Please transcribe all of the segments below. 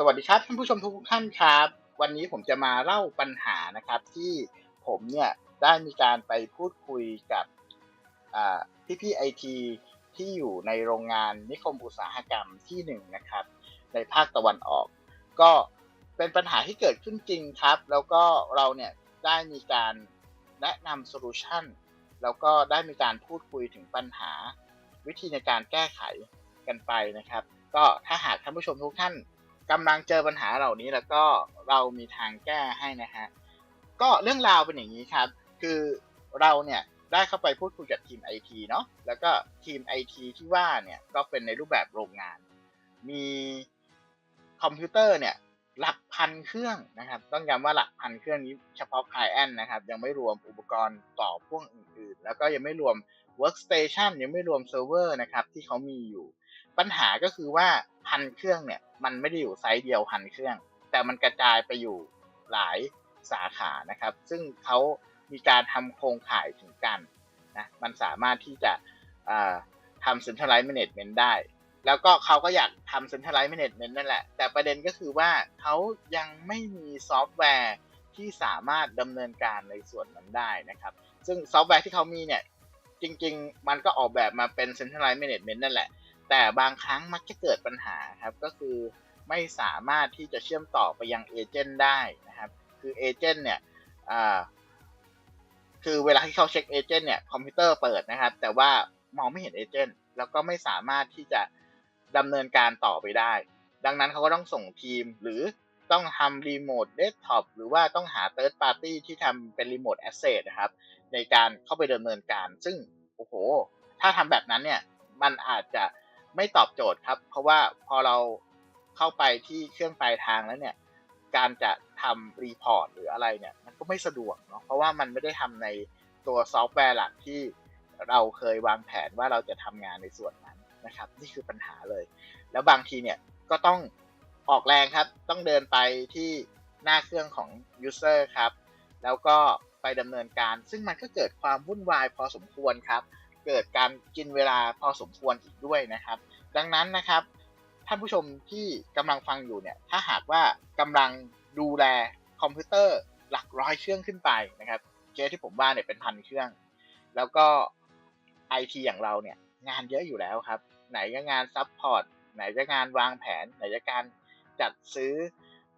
สวัสดีครับท่านผู้ชมทุกท่านครับ วันนี้ผมจะมาเล่าปัญหานะครับที่ผมเนี่ยได้มีการไปพูดคุยกับพี่พี่ไอทีที่อยู่ในโรงงานนิคมอุตสาหกรรมที่หนึ่งนะครับ ในภาคตะวันออก ก็เป็นปัญหาที่เกิดขึ้นจริงครับ แล้วก็เราเนี่ยได้มีการแนะนำโซลูชันแล้วก็ได้มีการพูดคุยถึงปัญหาวิธีในการแก้ไขกันไปนะครับ ก็ถ้าหากท่านผู้ชมทุกท่าน กำลังเจอปัญหาเหล่านี้แล้วก็เรามีทางแก้ให้นะฮะก็เรื่องราวเป็นอย่างนี้ครับ คือเราเนี่ยได้เข้าไปพูดคุยกับทีมไอทีเนาะแล้วก็ทีมไอทีที่ว่าเนี่ยก็เป็นในรูปแบบโรงงาน มีคอมพิวเตอร์เนี่ยหลักพันเครื่องนะครับ ต้องย้ำว่าหลักพันเครื่องนี้เฉพาะคลายแอนนะครับ ยังไม่รวมอุปกรณ์ต่อพ่วงอื่นๆ แล้วก็ยังไม่รวม workstation ยังไม่รวมเซิร์ฟเวอร์นะครับที่เขามีอยู่ ปัญหาก็คือว่าพันเครื่องเนี่ยมันไม่ได้อยู่ไซส์เดียวพันเครื่อง แต่มันกระจายไปอยู่หลายสาขานะครับ ซึ่งเขามีการทำโครงข่ายถึงกันนะมันสามารถที่จะทำ centralized management ได้ แล้วก็เขาก็อยากทำ centralized management นั่นแหละ แต่ประเด็นก็คือว่าเขายังไม่มีซอฟต์แวร์ที่สามารถดำเนินการในส่วนนั้นได้นะครับ ซึ่งซอฟต์แวร์ที่เขามีเนี่ยจริง ๆ มันก็ออกแบบมาเป็น centralized management นั่นแหละ แต่บางครั้งมักจะเกิดปัญหาครับ ก็คือไม่สามารถที่จะเชื่อมต่อไปยังเอเจนต์ได้นะครับ คือเอเจนต์เนี่ยคือเวลาที่เขาเช็คเอเจนต์เนี่ยคอมพิวเตอร์เปิดนะครับ แต่ว่ามองไม่เห็นเอเจนต์แล้วก็ไม่สามารถที่จะดำเนินการต่อไปได้ ดังนั้นเขาก็ต้องส่งทีมหรือต้องทำรีโมทเดสก์ท็อปหรือว่าต้องหาเติร์ดปาร์ตี้ที่ทำเป็นรีโมทแอสเซทนะครับ ในการเข้าไปดำเนินการ ซึ่ง โอ้โห ถ้าทำแบบนั้นเนี่ย มันอาจจะ ไม่ตอบโจทย์ครับ เพราะว่าพอเราเข้าไปที่เครื่องปลายทางแล้วเนี่ย การจะทำรีพอร์ตหรืออะไรเนี่ย มันก็ไม่สะดวกเนาะเพราะว่ามันไม่ได้ทำในตัวซอฟต์แวร์หลักที่เราเคยวางแผนว่าเราจะทำงานในส่วนนั้นนะครับ นี่คือปัญหาเลย แล้วบางทีเนี่ยก็ต้องออกแรงครับ ต้องเดินไปที่หน้าเครื่องของ user ครับ แล้วก็ไปดำเนินการ ซึ่งมันก็เกิดความวุ่นวายพอสมควรครับ เกิดการกินเวลาพอสมควรอีกด้วยนะครับ ดังนั้นนะครับ ท่านผู้ชมที่กำลังฟังอยู่เนี่ยถ้าหากว่ากำลังดูแลคอมพิวเตอร์หลักร้อยเครื่องขึ้นไปนะครับเคสที่ผมว่าเนี่ยเป็นพันเครื่อง แล้วก็ไอทีอย่างเราเนี่ยงานเยอะอยู่แล้วครับ ไหนจะงานซับพอร์ตไหนจะงานวางแผน ไหนจะการจัดซื้อ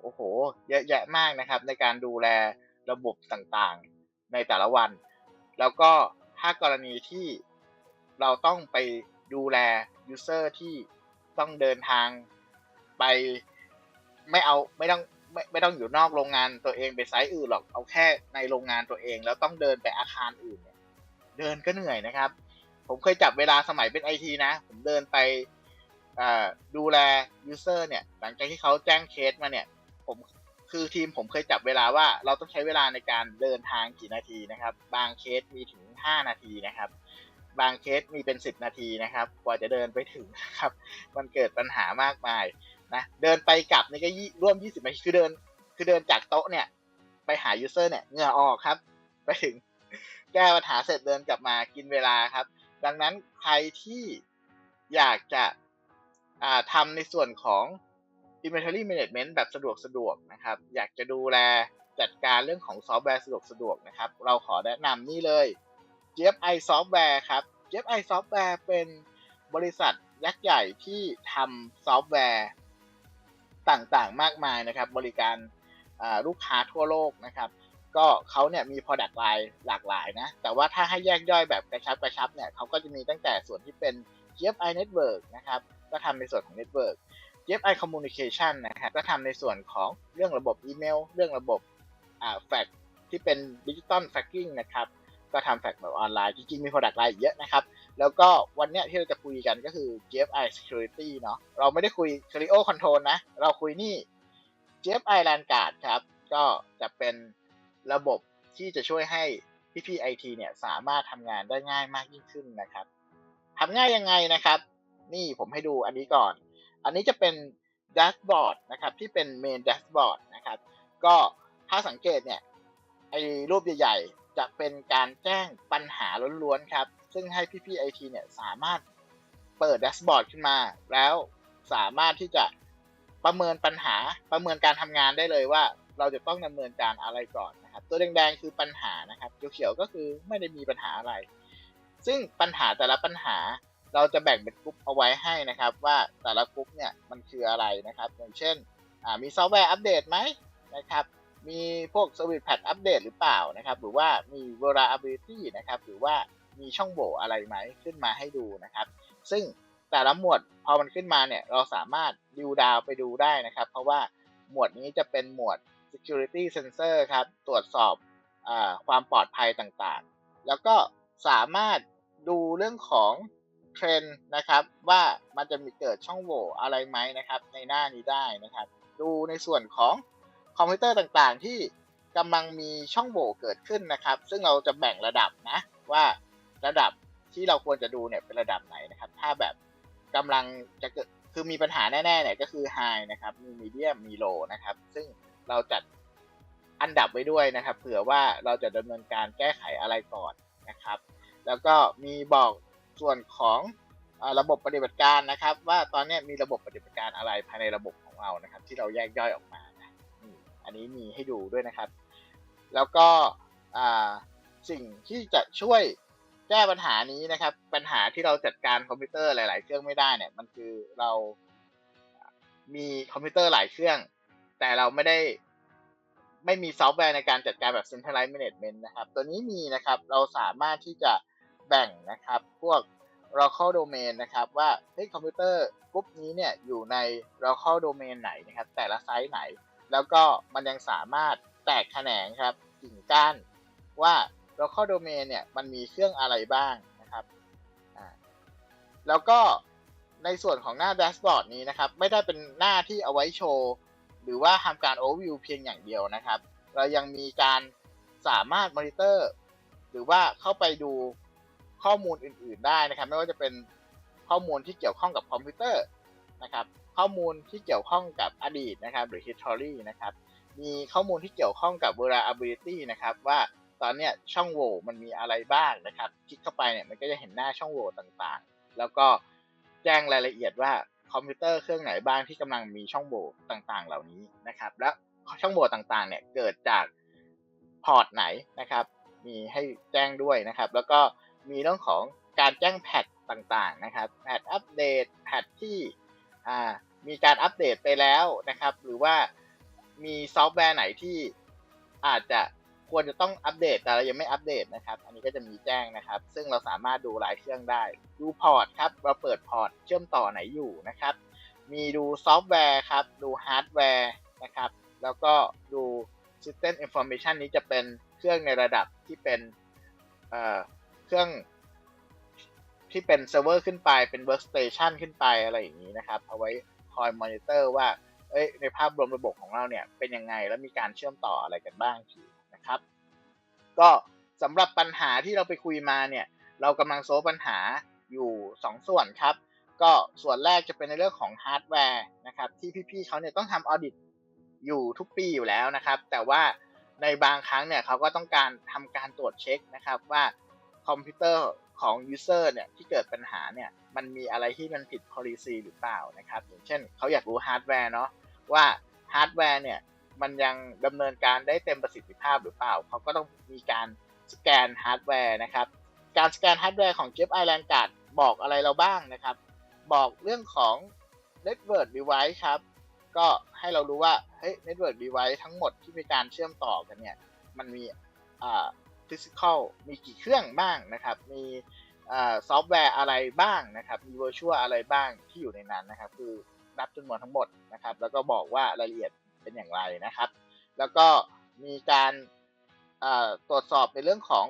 โอ้โห เยอะแยะมากนะครับ ในการดูแลระบบต่างๆในแต่ละวัน แล้วก็ถ้ากรณีที่ เราต้องไปดูแลยูเซอร์ที่ต้องเดินทางไปไม่เอาไม่ต้องไม่ไม่ต้องอยู่นอกโรงงานตัวเองไปไซต์อื่นหรอกเอาแค่ในโรงงานตัวเอง แล้วต้องเดินไปอาคารอื่นเนี่ยเดินก็เหนื่อยนะครับ ผมเคยจับเวลาสมัยเป็นไอทีนะ ผมเดินไปดูแลยูเซอร์เนี่ยหลังจากที่เขาแจ้งเคสมาเนี่ยผมคือทีมผมเคยจับเวลาว่าเราต้องใช้เวลาในการเดินทางกี่นาทีนะครับ บางเคสมีถึง 5 นาทีนะครับ บางเคสมีเป็นสิบนาทีนะครับ กว่าจะเดินไปถึงครับ มันเกิดปัญหามากมายนะเดินไปกลับนี่ก็ร่วมยี่สิบนาทีคือเดิน คือเดินจากโต๊ะเนี่ย ไปหายูเซอร์เนี่ยเหงื่อออกครับ ไปถึงแก้ปัญหาเสร็จเดินกลับมากินเวลาครับ ดังนั้นใครที่อยากจะทำในส่วนของ inventory management แบบสะดวกสะดวกนะครับ อยากจะดูแลจัดการเรื่องของซอฟต์แวร์สะดวกสะดวกนะครับ เราขอแนะนำนี่เลย GFI Software ครับ GFI Software เป็นบริษัทยักษ์ใหญ่ที่ทำซอฟต์แวร์ต่างๆ มากมายนะครับ บริการลูกค้าทั่วโลกนะครับ ก็เขาเนี่ยมี product line หลากหลายนะ แต่ว่าถ้าให้แยกย่อยแบบกระชับกระชับเนี่ยเขาก็จะมีตั้งแต่ส่วนที่เป็น GFI Network นะครับ ก็ทำในส่วนของ Network GFI Communication นะครับก็ทำในส่วนของเรื่องระบบอีเมล เรื่องระบบอ่าแฟกที่เป็นดิจิตอลแฟกกิ้งนะครับ ก็ทำแฟกแบบออนไลน์จริงๆมี Product Line เยอะนะครับ แล้วก็วันนี้ที่เราจะคุยกันก็คือ GFI Security เนาะเราไม่ได้คุย Creo Control นะ เราคุยนี่ GFI LAN Guard ครับ ก็จะเป็นระบบที่จะช่วยให้พี่ๆ IT เนี่ยสามารถทำงานได้ง่ายมากยิ่งขึ้นนะครับทำง่ายยังไงนะครับ นี่ผมให้ดูอันนี้ก่อน อันนี้จะเป็นแดชบอร์ดนะครับที่เป็นเมนแดชบอร์ดนะครับก็ถ้าสังเกตเนี่ยไอ้รูปใหญ่ จะเป็นการแจ้งปัญหาล้วนๆครับ ซึ่งให้พี่ๆไอทีเนี่ยสามารถเปิดแดชบอร์ดขึ้นมา แล้วสามารถที่จะประเมินปัญหาประเมินการทำงานได้เลยว่า เราจะต้องดำเนินการอะไรก่อนนะครับ ตัวแดงๆคือปัญหานะครับเขียวๆก็คือไม่ได้มีปัญหาอะไร ซึ่งปัญหาแต่ละปัญหาเราจะแบ่งเป็นกลุ่มเอาไว้ให้นะครับ ว่าแต่ละกลุ่มเนี่ยมันคืออะไรนะครับ อย่างเช่นมีซอฟต์แวร์อัปเดตไหมนะครับ มีพวก Service Pack อัปเดตหรือเปล่านะครับ หรือว่ามี Vulnerability นะครับ หรือว่ามีช่องโหว่อะไรไหมขึ้นมาให้ดูนะครับ ซึ่งแต่ละหมวดพอมันขึ้นมาเนี่ยเราสามารถดิวดาวไปดูได้นะครับ เพราะว่าหมวดนี้จะเป็นหมวด security sensor ครับ ตรวจสอบอความปลอดภัยต่างๆ แล้วก็สามารถดูเรื่องของเทรนนะครับ ว่ามันจะมีเกิดช่องโหว่อะไรไหมนะครับ ในหน้านี้ได้นะครับ ดูในส่วนของ คอมพิวเตอร์ต่างๆ ที่กำลังมีช่องโหว่เกิดขึ้นนะครับ ซึ่งเราจะแบ่งระดับนะว่าระดับที่เราควรจะดูเนี่ยเป็นระดับไหนนะครับ ถ้าแบบกำลังจะเกิดคือมีปัญหาแน่ๆเนี่ยก็คือ high นะครับ มี medium มี low นะครับ ซึ่งเราจัดอันดับไว้ด้วยนะครับ เผื่อว่าเราจะดำเนินการแก้ไขอะไรก่อนนะครับ แล้วก็มีบอกส่วนของระบบปฏิบัติการนะครับ ว่าตอนนี้มีระบบปฏิบัติการอะไรภายในระบบของเรานะครับ ที่เราแยกย่อยออกมา อันนี้มีให้ดูด้วยนะครับ แล้วก็สิ่งที่จะช่วยแก้ปัญหานี้นะครับ ปัญหาที่เราจัดการคอมพิวเตอร์หลาย ๆ เครื่องไม่ได้เนี่ยมันคือเรามีคอมพิวเตอร์หลายเครื่อง แต่เราไม่ได้ไม่มีซอฟต์แวร์ในการจัดการแบบ centralized management นะครับ ตัวนี้มีนะครับเราสามารถที่จะแบ่งนะครับพวก local domain นะครับ ว่าเฮ้ยคอมพิวเตอร์กรุ๊ปนี้เนี่ยอยู่ใน local domain ไหนนะครับ แต่ละไซต์ไหน แล้วก็มันยังสามารถแตกแขนงครับกิ่งก้านว่า local domain เนี่ยมันมีเครื่องอะไรบ้างนะครับแล้วก็ในส่วนของหน้าแดชบอร์ดนี้นะครับ ไม่ได้เป็นหน้าที่เอาไว้โชว์ หรือว่าทำการ overview เพียงอย่างเดียวนะครับ เรายังมีการสามารถมอนิเตอร์ หรือว่าเข้าไปดูข้อมูลอื่น ๆ ได้นะครับ ไม่ว่าจะเป็นข้อมูลที่เกี่ยวข้องกับคอมพิวเตอร์นะครับ ข้อมูลที่เกี่ยวข้องกับอดีตนะครับ หรือ history นะครับ มีข้อมูลที่เกี่ยวข้องกับ vulnerability นะครับ ว่าตอนเนี้ยช่องโหว่มันมีอะไรบ้างนะครับ คลิกเข้าไปเนี่ยมันก็จะเห็นหน้าช่องโหว่ต่างๆ แล้วก็แจ้งรายละเอียดว่าคอมพิวเตอร์เครื่องไหนบ้างที่กำลังมีช่องโหว่ต่างๆ เหล่านี้นะครับ และช่องโหว่ต่างๆ เนี่ยเกิดจากพอร์ตไหนนะครับ มีให้แจ้งด้วยนะครับ แล้วก็มีเรื่องของการแจ้งแพทต่างๆ นะครับ แพทอัปเดต แพทที่ มีการอัปเดตไปแล้วนะครับ หรือว่ามีซอฟต์แวร์ไหนที่อาจจะควรจะต้องอัปเดตแต่เรายังไม่อัปเดตนะครับ อันนี้ก็จะมีแจ้งนะครับ ซึ่งเราสามารถดูหลายเครื่องได้ดูพอร์ตครับเราเปิดพอร์ตเชื่อมต่อไหนอยู่นะครับ มีดูซอฟต์แวร์ครับ ดูฮาร์ดแวร์นะครับ แล้วก็ดู System Information นี้จะเป็นเครื่องในระดับที่เป็นเอ่อเครื่องที่เป็นเซิร์ฟเวอร์ขึ้นไปเป็น Workstation ขึ้นไปอะไรอย่างนี้นะครับ เอาไว้ คอยมอนิเตอร์ว่าเอ้ยในภาพรวมระบบของเราเนี่ยเป็นยังไงแล้วมีการเชื่อมต่ออะไรกันบ้างนะครับ ก็สำหรับปัญหาที่เราไปคุยมาเนี่ยเรากำลังโซฟปัญหาอยู่ 2 ส่วนครับ ก็ส่วนแรกจะเป็นในเรื่องของฮาร์ดแวร์นะครับที่พี่ๆเขาเนี่ยต้องทำออดิตอยู่ทุกปีอยู่แล้วนะครับ แต่ว่าในบางครั้งเนี่ยเขาก็ต้องการทำการตรวจเช็คนะครับว่าคอมพิวเตอร์ ของ user เนี่ยที่เกิดปัญหาเนี่ยมันมีอะไรที่มันผิด policy หรือเปล่านะครับอย่างเช่นเขาอยากรู้ฮาร์ดแวร์เนาะว่าฮาร์ดแวร์เนี่ยมันยังดำเนินการได้เต็มประสิทธิภาพหรือเปล่า เขาก็ต้องมีการสแกนฮาร์ดแวร์นะครับ การสแกนฮาร์ดแวร์ของ Jeff Island Card บอกอะไรเราบ้างนะครับ บอกเรื่องของ Network Device ครับ ก็ให้เรารู้ว่าเฮ้ย Network Device ทั้งหมดที่มีการเชื่อมต่อกันเนี่ย มันมี อ่า physical มีกี่เครื่องบ้างนะครับ มีซอฟต์แวร์อะไรบ้างนะครับ มี virtual อะไรบ้างที่อยู่ในนั้นนะครับ คือนับจำนวนทั้งหมดนะครับ แล้วก็บอกว่ารายละเอียดเป็นอย่างไรนะครับ แล้วก็มีการตรวจสอบในเรื่องของ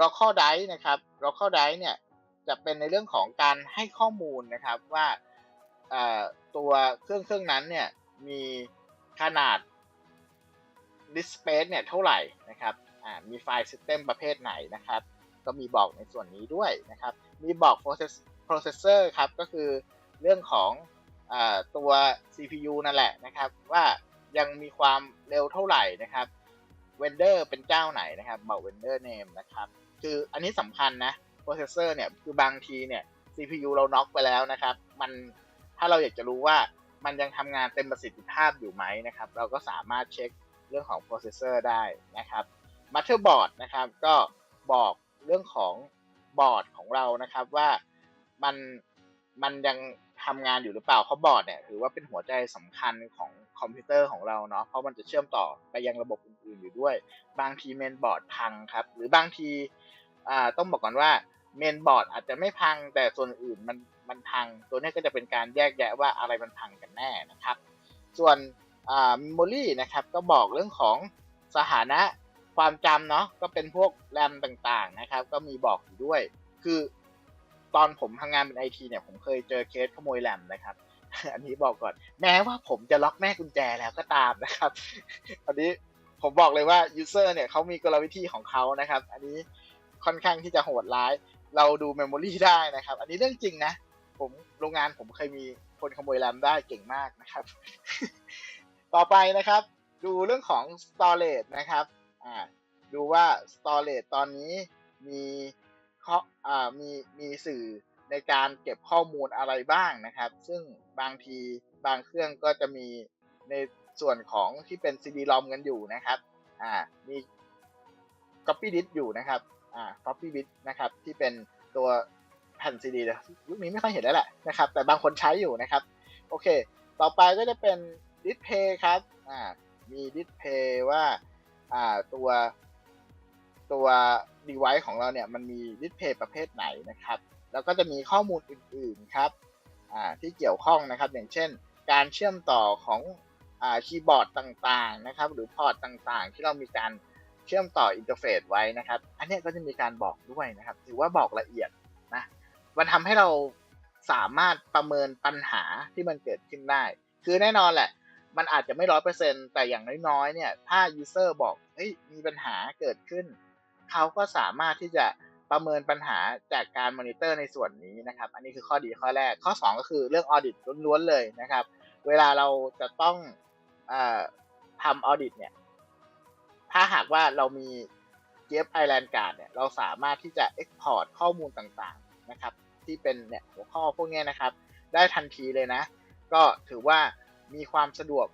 local dice นะครับ local dice เนี่ยจะเป็นในเรื่องของการให้ข้อมูลนะครับว่าตัวเครื่องเครื่องนั้นเนี่ยมีขนาด disk space เนี่ยเท่าไหร่นะครับมีไฟล์ system ประเภทไหนนะครับ ก็มีบอกในส่วนนี้ด้วยนะครับ มีบอก processor ครับ ก็คือเรื่องของตัว CPU นั่นแหละนะครับ ว่ายังมีความเร็วเท่าไหร่นะครับเวนเดอร์เป็นเจ้าไหนนะครับบอกเวนเดอร์เนมนะครับ คืออันนี้สำคัญนะโปรเซสเซอร์เนี่ยคือบางทีเนี่ย CPU เราน็อกไปแล้วนะครับ มันถ้าเราอยากจะรู้ว่ามันยังทำงานเต็มประสิทธิภาพอยู่ไหมนะครับ เราก็สามารถเช็ค เรื่องของโปรเซสเซอร์ได้นะครับมัตเตอร์บอร์ดนะครับก็บอกเรื่องของบอร์ดของเรานะครับว่ามันมันยังทำงานอยู่หรือเปล่าเพราะบอร์ดเนี่ยถือว่าเป็นหัวใจสำคัญของคอมพิวเตอร์ของเราเนาะเพราะมันจะเชื่อมต่อไปยังระบบอื่นๆอยู่ด้วย บางทีเมนบอร์ดพังครับ หรือบางทีอ่าต้องบอกก่อนว่าเมนบอร์ดอาจจะไม่พังแต่ส่วนอื่นมันมันพัง ตัวนี้ก็จะเป็นการแยกแยะว่าอะไรมันพังกันแน่นะครับ ส่วน เมมโมรีนะครับก็บอกเรื่องของสถานะความจำเนาะก็เป็นพวกแรมต่างๆนะครับก็มีบอกอยู่ด้วย คือตอนผมทำงานเป็นไอทีเนี่ยผมเคยเจอเคสขโมยแรมนะครับ อันนี้บอกก่อน แม้ว่าผมจะล็อกแม่กุญแจแล้วก็ตามนะครับอันนี้ผมบอกเลยว่ายูเซอร์เนี่ยเขามีกลวิธีของเขานะครับ อันนี้ค่อนข้างที่จะโหดร้าย เราดูเมมโมรีได้นะครับ อันนี้เรื่องจริงนะ ผมโรงงานผมเคยมีคนขโมยแรมได้เก่งมากนะครับ ต่อไปนะครับ ดูเรื่องของ storage นะครับอ่าดูว่า storage ตอนนี้มีข้ออ่ามีมีสื่อในการเก็บข้อมูลอะไรบ้างนะครับ ซึ่งบางทีบางเครื่องก็จะมีในส่วนของที่เป็น CD-ROM กันอยู่นะครับอ่ามี copy disk อยู่นะครับอ่า copy disk นะครับที่เป็นตัวแผ่น CD เลยยุคนี้ไม่ค่อยเห็นแล้วแหละนะครับ แต่บางคนใช้อยู่นะครับ โอเค ต่อไปก็จะเป็น display ครับอ่ามี display ว่าอ่าตัวตัว device ของเราเนี่ยมันมี display ประเภทไหนนะครับ แล้วก็จะมีข้อมูลอื่นๆครับอ่าที่เกี่ยวข้องนะครับ อย่างเช่น การเชื่อมต่อของอ่าคีย์บอร์ดต่างๆนะครับ หรือพอร์ตต่างๆ ที่เรามีการเชื่อมต่ออินเทอร์เฟซไว้นะครับ อันนี้ก็จะมีการบอกด้วยนะครับ ถือว่าบอกละเอียดนะมันทำให้เราสามารถประเมินปัญหาที่มันเกิดขึ้นได้ คือแน่นอนแหละ มันอาจจะไม่ร้อยเปอร์เซ็นแต่อย่างน้อยๆเนี่ย ถ้า user บอกเฮ้ยมีปัญหาเกิดขึ้น เขาก็สามารถที่จะประเมินปัญหาจากการมอนิเตอร์ในส่วนนี้นะครับ อันนี้คือข้อดีข้อแรก ข้อ 2 ก็คือเรื่องออดิตล้วนๆเลยนะครับ เวลาเราจะต้องอทำออดิตเนี่ย ถ้าหากว่าเรามี GF Island Card เนี่ย เราสามารถที่จะ Export ข้อมูลต่างๆนะครับ ที่เป็นเนี่ยหัวข้อพวกนี้นะครับ ได้ทันทีเลยนะ ก็ถือว่า มีความสะดวก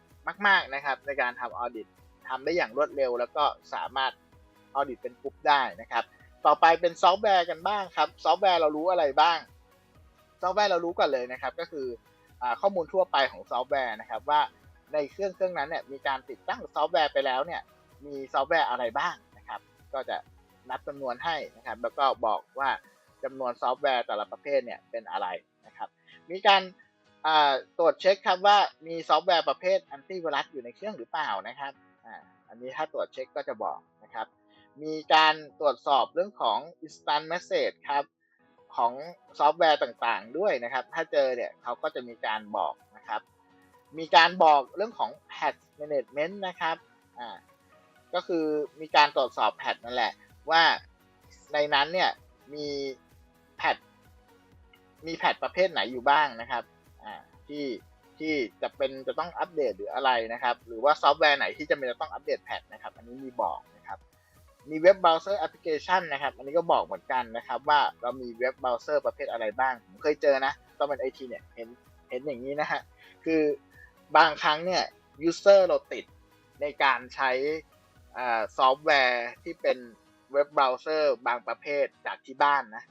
มาก ๆนะครับ ในการทำออดิตทำได้อย่างรวดเร็ว แล้วก็สามารถออดิตเป็นกรุ๊ปได้นะครับ ต่อไปเป็นซอฟต์แวร์กันบ้างครับ ซอฟต์แวร์เรารู้อะไรบ้าง ซอฟต์แวร์เรารู้ก่อนเลยนะครับ ก็คืออข้อมูลทั่วไปของซอฟต์แวร์นะครับว่าในเครื่องเครื่องนั้นเนี่ยมีการติดตั้งซอฟต์แวร์ไปแล้วเนี่ยมีซอฟต์แวร์อะไรบ้างนะครับ ก็จะนับจำนวนให้นะครับ แล้วก็บอกว่าจำนวนซอฟต์แวร์แต่ละประเภทเนี่ยเป็นอะไรนะครับ มีการ ตรวจเช็คครับว่ามีซอฟต์แวร์ประเภทแอนตี้ไวรัสอยู่ในเครื่องหรือเปล่านะครับออันนี้ถ้าตรวจเช็คก็จะบอกนะครับ มีการตรวจสอบเรื่องของ instant message ครับของซอฟต์แวร์ต่างๆ ด้วยนะครับ ถ้าเจอเนี่ยเขาก็จะมีการบอกนะครับ มีการบอกเรื่องของ patch management นะครับอ่าก็คือมีการตรวจสอบแพทนั่นแหละ ว่าในนั้นเนี่ยมีแพทมีแพทประเภทไหนอยู่บ้างนะครับ อ่าที่ที่จะเป็นจะต้องอัปเดตหรืออะไรนะครับ หรือว่าซอฟต์แวร์ไหนที่จะเป็นจะต้องอัปเดตแพทนะครับ อันนี้มีบอกนะครับ มีเว็บเบราว์เซอร์แอปพลิเคชันนะครับ อันนี้ก็บอกเหมือนกันนะครับ ว่าเรามีเว็บเบราว์เซอร์ประเภทอะไรบ้าง ผมเคยเจอนะตอนเป็นไอทีเนี่ยเห็นเห็นอย่างนี้นะฮะ คือบางครั้งเนี่ยยูเซอร์เราติดในการใช้ซอฟต์แวร์ที่เป็นเว็บเบราว์เซอร์บางประเภทจากที่บ้านนะ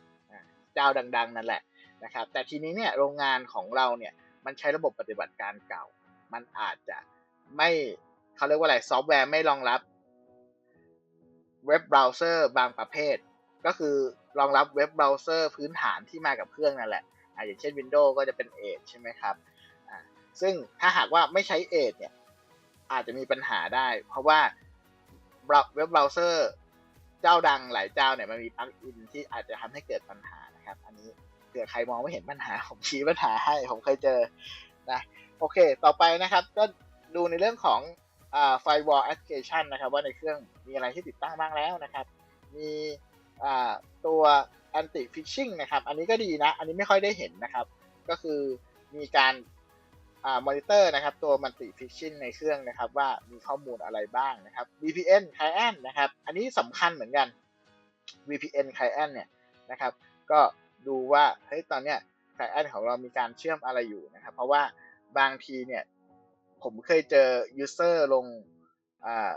เจ้าดัง ๆ นั่นแหละ นะครับ แต่ทีนี้เนี่ยโรงงานของเราเนี่ยมันใช้ระบบปฏิบัติการเก่า มันอาจจะไม่เขาเรียกว่าอะไรซอฟต์แวร์ไม่รองรับเว็บเบราว์เซอร์บางประเภท ก็คือรองรับเว็บเบราว์เซอร์พื้นฐานที่มากับเครื่องนั่นแหละอ่าอย่างเช่น Windows ก็จะเป็น Edge ใช่ไหมครับอ่าซึ่งถ้าหากว่าไม่ใช้ Edge เนี่ยอาจจะมีปัญหาได้ เพราะว่าเว็บเบราว์เซอร์เจ้าดังหลายเจ้าเนี่ยมันมีปลั๊กอินที่อาจจะทำให้เกิดปัญหานะครับ อันนี้ ผื่อใครมองไม่เห็นปัญหา ผมชี้ปัญหาให้ ผมเคยเจอนะโอเค ต่อไปนะครับ ก็ดูในเรื่องของอ่า firewall application นะครับ ว่าในเครื่องมีอะไรที่ติดตั้งบ้างแล้วนะครับ มีอ่าตัว anti phishing นะครับ อันนี้ก็ดีนะ อันนี้ไม่ค่อยได้เห็นนะครับ ก็คือมีการอ่ามอนิเตอร์นะครับ ตัวมันติฟิชชิ n ในเครื่องนะครับ ว่ามีข้อมูลอะไรบ้างนะครับ VPN client นะครับ อันนี้สำคัญเหมือนกัน VPN client เนี่ยนะครับ ก็ ดูว่าเฮ้ยตอนเนี้ย client ของเรามีการเชื่อมอะไรอยู่นะครับ เพราะว่าบางทีเนี่ยผมเคยเจอ user ลงอ่า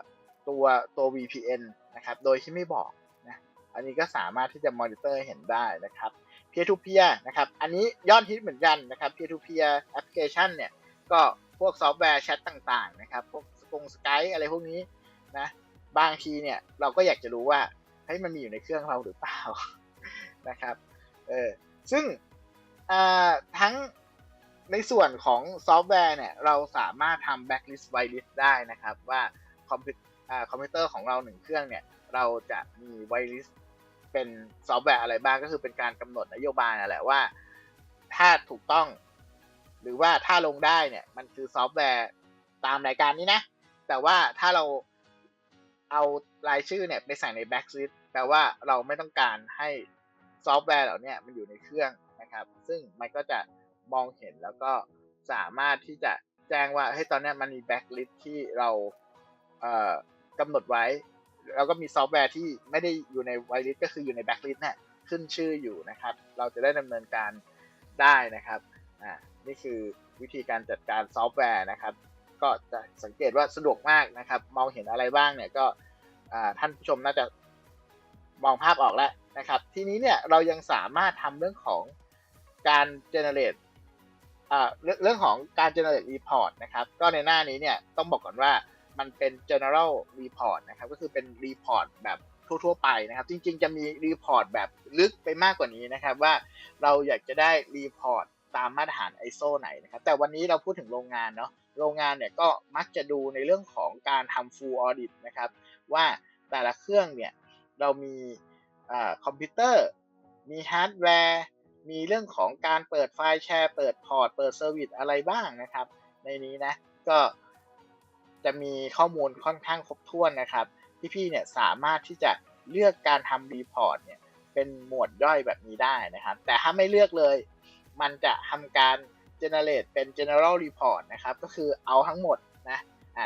ตัวตัว VPN นะครับ โดยที่ไม่บอกนะอันนี้ก็สามารถที่จะมอนิเตอร์เห็นได้นะครับ peer to peer นะครับ อันนี้ยอดฮิตเหมือนกันนะครับ peer to peer application เนี่ย ก็พวกซอฟต์แวร์แชทต่างๆนะครับ พวกสกงสกายอะไรพวกนี้นะ บางทีเนี่ยเราก็อยากจะรู้ว่าเฮ้ยมันมีอยู่ในเครื่องเราหรือเปล่านะครับ เออซึ่งทั้งในส่วนของซอฟต์แวร์เนี่ย เราสามารถทำ backlist whitelist ได้นะครับ ว่าคอมพิวคอมพิวเตอร์ของเราหนึ่งเครื่องเนี่ย เราจะมี whitelist เป็นซอฟต์แวร์อะไรบ้างก็คือเป็นการกำหนดนโยบายนั่นแหละว่า ถ้าถูกต้อง หรือว่าถ้าลงได้เนี่ย มันคือซอฟต์แวร์ตามรายการนี้นะ แต่ว่าถ้าเราเอารายชื่อเนี่ยไปใส่ใน backlist แปลว่าเราไม่ต้องการให้ ซอฟต์แวร์เหล่านี้มันอยู่ในเครื่องนะครับ ซึ่งมันก็จะมองเห็นแล้วก็สามารถที่จะแจ้งว่าเฮ้ตอนนี้มันมีแบ็กลิสที่เราเอ่อกำหนดไว้ แล้วก็มีซอฟต์แวร์ที่ไม่ได้อยู่ในไวลิสก็คืออยู่ในแบ็กลิสเนี่ยขึ้นชื่ออยู่นะครับ เราจะได้ดำเนินการได้นะครับอ่านี่คือวิธีการจัดการซอฟต์แวร์นะครับ ก็จะสังเกตว่าสะดวกมากนะครับ มองเห็นอะไรบ้างเนี่ยก็ท่านผู้ชมน่าจะมองภาพออกแล้วนะครับทีนี้เนี่ยเรายังสามารถทำเรื่องของการ generate เรื่องของการ generate report นะครับ ก็ในหน้านี้เนี่ยต้องบอกก่อนว่ามันเป็น general report นะครับ ก็คือเป็น report แบบทั่วๆไปนะครับ จริงๆ จะมี report แบบลึกไปมากกว่านี้นะครับ ว่าเราอยากจะได้ report ตามมาตรฐาน ISO ไหนนะครับ แต่วันนี้เราพูดถึงโรงงานเนาะโรงงานเนี่ยก็มักจะดูในเรื่องของการทำ full audit นะครับ ว่าแต่ละเครื่องเนี่ยเรามี คอมพิวเตอร์ มีฮาร์ดแวร์ มีเรื่องของการเปิดไฟล์แชร์ เปิดพอร์ต เปิดเซอร์วิสอะไรบ้างนะครับ ในนี้นะ ก็จะมีข้อมูลค่อนข้างครบถ้วนนะครับ พี่ๆเนี่ยสามารถที่จะเลือกการทำรีพอร์ตเนี่ยเป็นหมวดย่อยแบบนี้ได้นะครับ แต่ถ้าไม่เลือกเลย มันจะทำการ generate เป็น general report นะครับ ก็คือเอาทั้งหมดนะ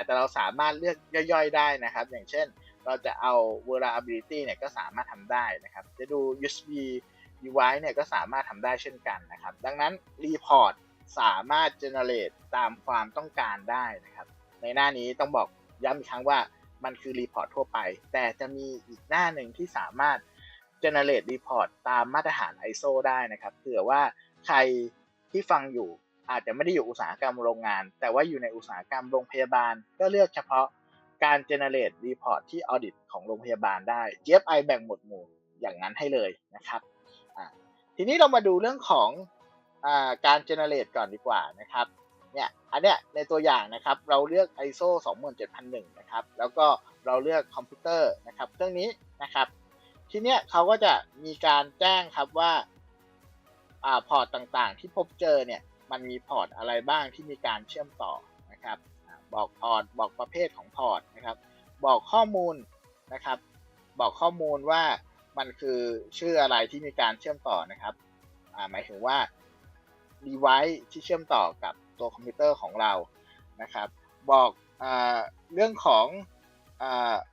แต่เราสามารถเลือกย่อยๆได้นะครับ อย่างเช่น เราจะเอา vulnerability เนี่ยก็สามารถทำได้นะครับ จะดู USB device เนี่ยก็สามารถทำได้เช่นกันนะครับ ดังนั้น report สามารถ generate ตามความต้องการได้นะครับ ในหน้านี้ต้องบอกย้ำอีกครั้งว่ามันคือ report ทั่วไป แต่จะมีอีกหน้าหนึ่งที่สามารถ generate report ตามมาตรฐาน ISO ได้นะครับเผื่อว่าใครที่ฟังอยู่อาจจะไม่ได้อยู่อุตสาหกรรมโรงงาน แต่ว่าอยู่ในอุตสาหกรรมโรงพยาบาล ก็เลือกเฉพาะ การ generate report ที่ audit ของโรงพยาบาลได้ GFI แบ่งหมวดหมู่อย่างนั้นให้เลยนะครับ ทีนี้เรามาดูเรื่องของอการ generate ก่อนดีกว่านะครับ เนี่ย อันเนี้ยในตัวอย่างนะครับ เราเลือก ISO 27001 นะครับ แล้วก็เราเลือกคอมพิวเตอร์นะครับ เครื่องนี้นะครับ ทีเนี้ยเขาก็จะมีการแจ้งครับว่าอ่าพอร์ตต่างๆ ที่พบเจอเนี่ย มันมีพอร์ตอะไรบ้างที่มีการเชื่อมต่อนะครับ บอกพอร์ต บอกประเภทของพอร์ตนะครับ บอกข้อมูลนะครับ บอกข้อมูลว่ามันคือชื่ออะไรที่มีการเชื่อมต่อนะครับหมายถึงว่า device ที่เชื่อมต่อกับตัวคอมพิวเตอร์ของเรานะครับ บอกอเรื่องของอ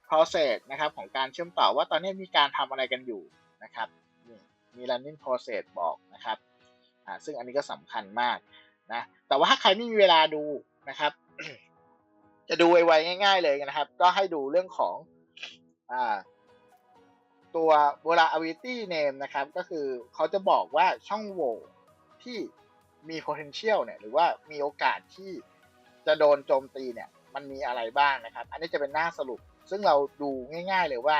process นะครับของการเชื่อมต่อว่าตอนนี้มีการทำอะไรกันอยู่นะครับมี running process บอกนะครับซึ่งอันนี้ก็สำคัญมากนะแต่ว่าถ้าใครไม่มีเวลาดูนะครับ จะดูไวๆง่าย ๆ เลยนะครับ ก็ให้ดูเรื่องของอตัว vulnerability name นะครับ ก็คือเขาจะบอกว่าช่องโหว่ที่มี potential เนี่ย หรือว่ามีโอกาสที่จะโดนโจมตีเนี่ย มันมีอะไรบ้างนะครับ อันนี้จะเป็นหน้าสรุป ซึ่งเราดูง่าย ๆ เลยว่า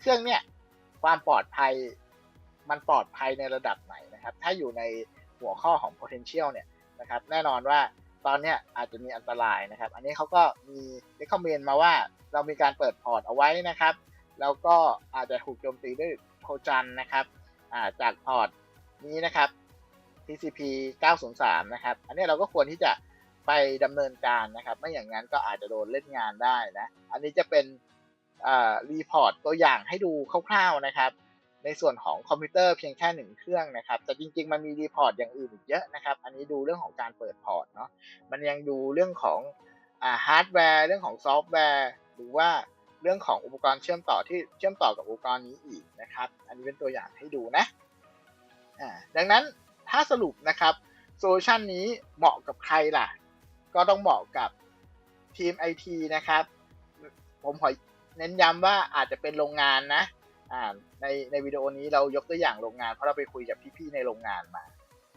เครื่องเนี่ย ความปลอดภัยมันปลอดภัยในระดับไหนนะครับ ถ้าอยู่ในหัวข้อของ potential เนี่ยนะครับ แน่นอนว่า ตอนเนี้ยอาจจะมีอันตรายนะครับ อันนี้เขาก็มี recommend มาว่าเรามีการเปิดพอร์ตเอาไว้นะครับ แล้วก็อาจจะถูกโจมตีด้วยโทจันนะครับจากพอร์ตนี้นะครับ TCP 903 นะครับ อันนี้เราก็ควรที่จะไปดำเนินการนะครับ ไม่อย่างนั้นก็อาจจะโดนเล่นงานได้นะ อันนี้จะเป็นรีพอร์ตตัวอย่างให้ดูคร่าวๆนะครับ ในส่วนของคอมพิวเตอร์เพียงแค่หนึ่งเครื่องนะครับแต่จริงๆมันมีรีพอร์ตอย่างอื่นอีกเยอะนะครับ อันนี้ดูเรื่องของการเปิดพอร์ตเนาะมันยังดูเรื่องของฮาร์ดแวร์เรื่องของซอฟต์แวร์หรือว่าเรื่องของอุปกรณ์เชื่อมต่อที่เชื่อมต่อกับอุปกรณ์นี้อีกนะครับ อันนี้เป็นตัวอย่างให้ดูนะดังนั้นถ้าสรุปนะครับโซลูชันนี้เหมาะกับใครล่ะ ก็ต้องเหมาะกับทีมไอทีนะครับ ผมขอเน้นย้ำว่าอาจจะเป็นโรงงานนะ อ่าในในวิดีโอนี้เรายกตัวอย่างโรงงาน เพราะเราไปคุยกับพี่ๆในโรงงานมา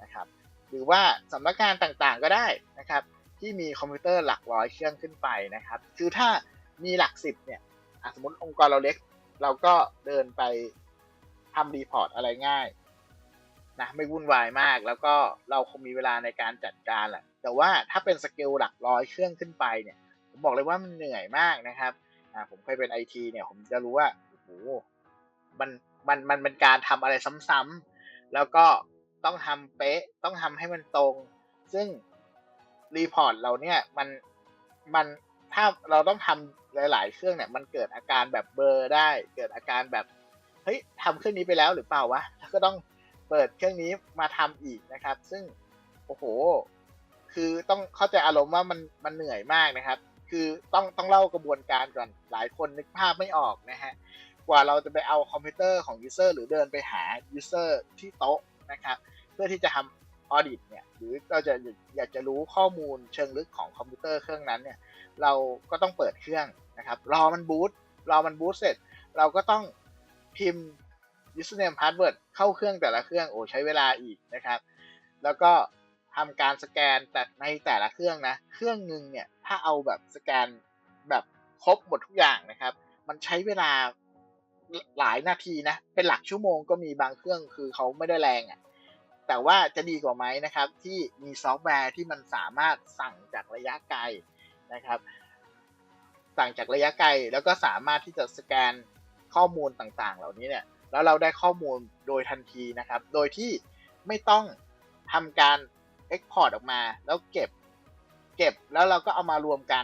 นะครับ หรือว่าสำนักงานต่างๆก็ได้นะครับ ที่มีคอมพิวเตอร์หลักร้อยเครื่องขึ้นไปนะครับ คือถ้ามีหลักสิบเนี่ยสมมติองค์กรเราเล็ก เราก็เดินไปทำรีพอร์ตอะไรง่ายนะไม่วุ่นวายมากแล้วก็เราคงมีเวลาในการจัดการแหละแต่ว่าถ้าเป็นสเกลหลักร้อยเครื่องขึ้นไปเนี่ย ผมบอกเลยว่ามันเหนื่อยมากนะครับอ่าผมเคยเป็นไอทีเนี่ย ผมจะรู้ว่าโอ้โห มันมันมันเป็นการทำอะไรซ้ำๆแล้วก็ต้องทำเป๊ะต้องทำให้มันตรง ซึ่งรีพอร์ตเราเนี่ยมันมันถ้าเราต้องทำหลาย ๆ เครื่องเนี่ย มันเกิดอาการแบบเบอร์ได้ เกิดอาการแบบเฮ้ยทำเครื่องนี้ไปแล้วหรือเปล่าวะแล้วก็ต้องเปิดเครื่องนี้มาทำอีกนะครับ ซึ่งโอ้โห คือต้องเข้าใจอารมณ์ว่ามันมันเหนื่อยมากนะครับ คือต้องต้องเล่ากระบวนการก่อนหลายคนนึกภาพไม่ออกนะฮะ กว่าเราจะไปเอาคอมพิวเตอร์ของยูเซอร์หรือเดินไปหายูเซอร์ที่โต๊ะนะครับ เพื่อที่จะทำออดิตเนี่ยหรือเราจะอยากจะรู้ข้อมูลเชิงลึกของคอมพิวเตอร์เครื่องนั้นเนี่ยเราก็ต้องเปิดเครื่องนะครับ รอมันบูตรอมันบูตเสร็จ เราก็ต้องพิมพ์ username password เข้าเครื่องแต่ละเครื่องโอ้ใช้เวลาอีกนะครับ แล้วก็ทำการสแกนแต่ในแต่ละเครื่องนะ เครื่องหนึ่งเนี่ยถ้าเอาแบบสแกนแบบครบหมดทุกอย่างนะครับ มันใช้เวลา หลายนาทีนะ เป็นหลักชั่วโมงก็มีบางเครื่องคือเขาไม่ได้แรงอะ่ะ แต่ว่าจะดีกว่าไหมนะครับ ที่มีซอฟต์แวร์ที่มันสามารถสั่งจากระยะไกลนะครับ สั่งจากระยะไกลแล้วก็สามารถที่จะสแกนข้อมูลต่างๆ เหล่านี้เนี่ย แล้วเราได้ข้อมูลโดยทันทีนะครับ โดยที่ไม่ต้องทำการ Export ออกมา แล้วเก็บ เก็บแล้วเราก็เอามารวมกัน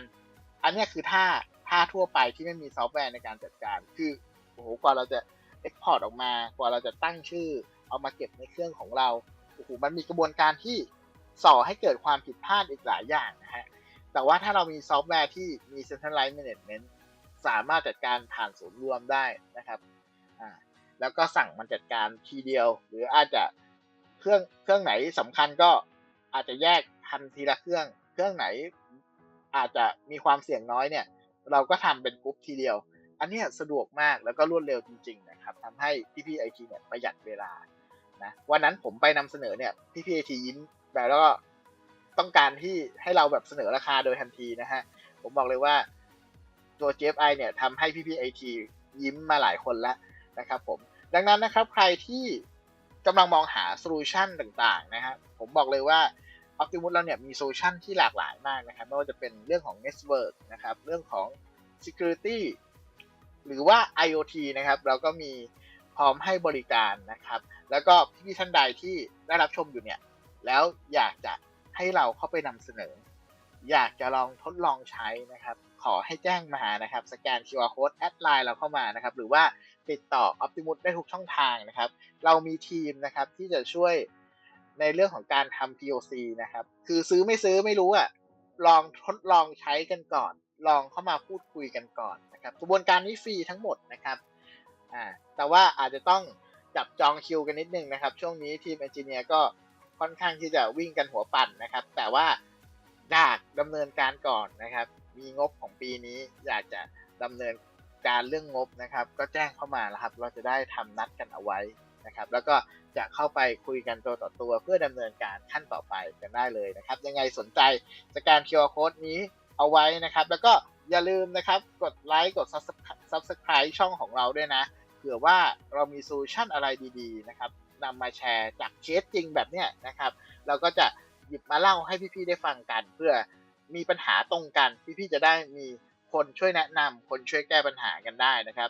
อันนี้คือท่าท่าทั่วไปที่ไม่มีซอฟต์แวร์ในการจัดการ คือ โอ้โหกว่าเราจะ Export ออกมากว่าเราจะตั้งชื่อ เอามาเก็บในเครื่องของเราโอ้โหมันมีกระบวนการที่ส่อให้เกิดความผิดพลาดอีกหลายอย่างนะฮะแต่ว่าถ้าเรามีซอฟต์แวร์ที่มี Centralized Management สามารถจัดการผ่านศูนย์รวมได้นะครับอ่าแล้วก็สั่งมันจัดการทีเดียว หรืออาจจะเครื่องเครื่องไหนสำคัญก็อาจจะแยกทันทีละเครื่อง เครื่องไหนอาจจะมีความเสี่ยงน้อยเนี่ย เราก็ทำเป็นกรุ๊ปทีเดียว อันนี้สะดวกมากแล้วก็รวดเร็วจริงๆนะครับทำให้พี่พี่ไอทีเนี่ยประหยัดเวลานะวันนั้นผมไปนำเสนอเนี่ยพี่พี่ไอทียิ้มแล้วก็ต้องการที่ให้เราแบบเสนอราคาโดยทันทีนะฮะผมบอกเลยว่าตัว GFI เนี่ยทำให้พี่พี่ไอทียิ้มมาหลายคนแล้วนะครับผมดังนั้นนะครับใครที่กำลังมองหาโซลูชันต่างๆนะฮะผมบอกเลยว่า Optimus เราเนี่ยมีโซลูชันที่หลากหลายมากนะครับไม่ว่าจะเป็นเรื่องของ Network นะครับเรื่องของ Security หรือว่า IoT นะครับเราก็มีพร้อมให้บริการนะครับ แล้วก็พี่ท่านใดที่ได้รับชมอยู่เนี่ยแล้วอยากจะให้เราเข้าไปนำเสนอ อยากจะลองทดลองใช้นะครับ ขอให้แจ้งมานะครับ สแกน QR code แอดไลน์เราเข้ามานะครับ หรือว่าติดต่อ Optimus ได้ทุกช่องทางนะครับ เรามีทีมนะครับที่จะช่วยในเรื่องของการทำ POC นะครับ คือซื้อไม่ซื้อไม่รู้อะลองทดลองใช้กันก่อน ลองเข้ามาพูดคุยกันก่อน นะครับกระบวนการนี้ฟรีทั้งหมดนะครับอ่าแต่ว่าอาจจะต้องจับจองคิวกันนิดนึงนะครับ ช่วงนี้ทีมเอนจิเนียร์ก็ค่อนข้างที่จะวิ่งกันหัวปั่นนะครับ แต่ว่าอยากดำเนินการก่อนนะครับ มีงบของปีนี้อยากจะดำเนินการเรื่องงบนะครับ ก็แจ้งเข้ามาแล้วครับ เราจะได้ทำนัดกันเอาไว้นะครับ แล้วก็จะเข้าไปคุยกันตัวต่อตัว เพื่อดำเนินการขั้นต่อไปกันได้เลยนะครับ ยังไงสนใจสแกน QR code นี้เอาไว้นะครับ แล้วก็ อย่าลืมนะครับ กดไลค์กด subscribe ช่องของเราด้วยนะ เผื่อว่าเรามีโซลูชันอะไรดีๆนะครับนำมาแชร์จากเคสจริงแบบเนี้ยนะครับ เราก็จะหยิบมาเล่าให้พี่ๆได้ฟังกัน เพื่อมีปัญหาตรงกัน พี่ๆจะได้มีคนช่วยแนะนำคนช่วยแก้ปัญหากันได้นะครับ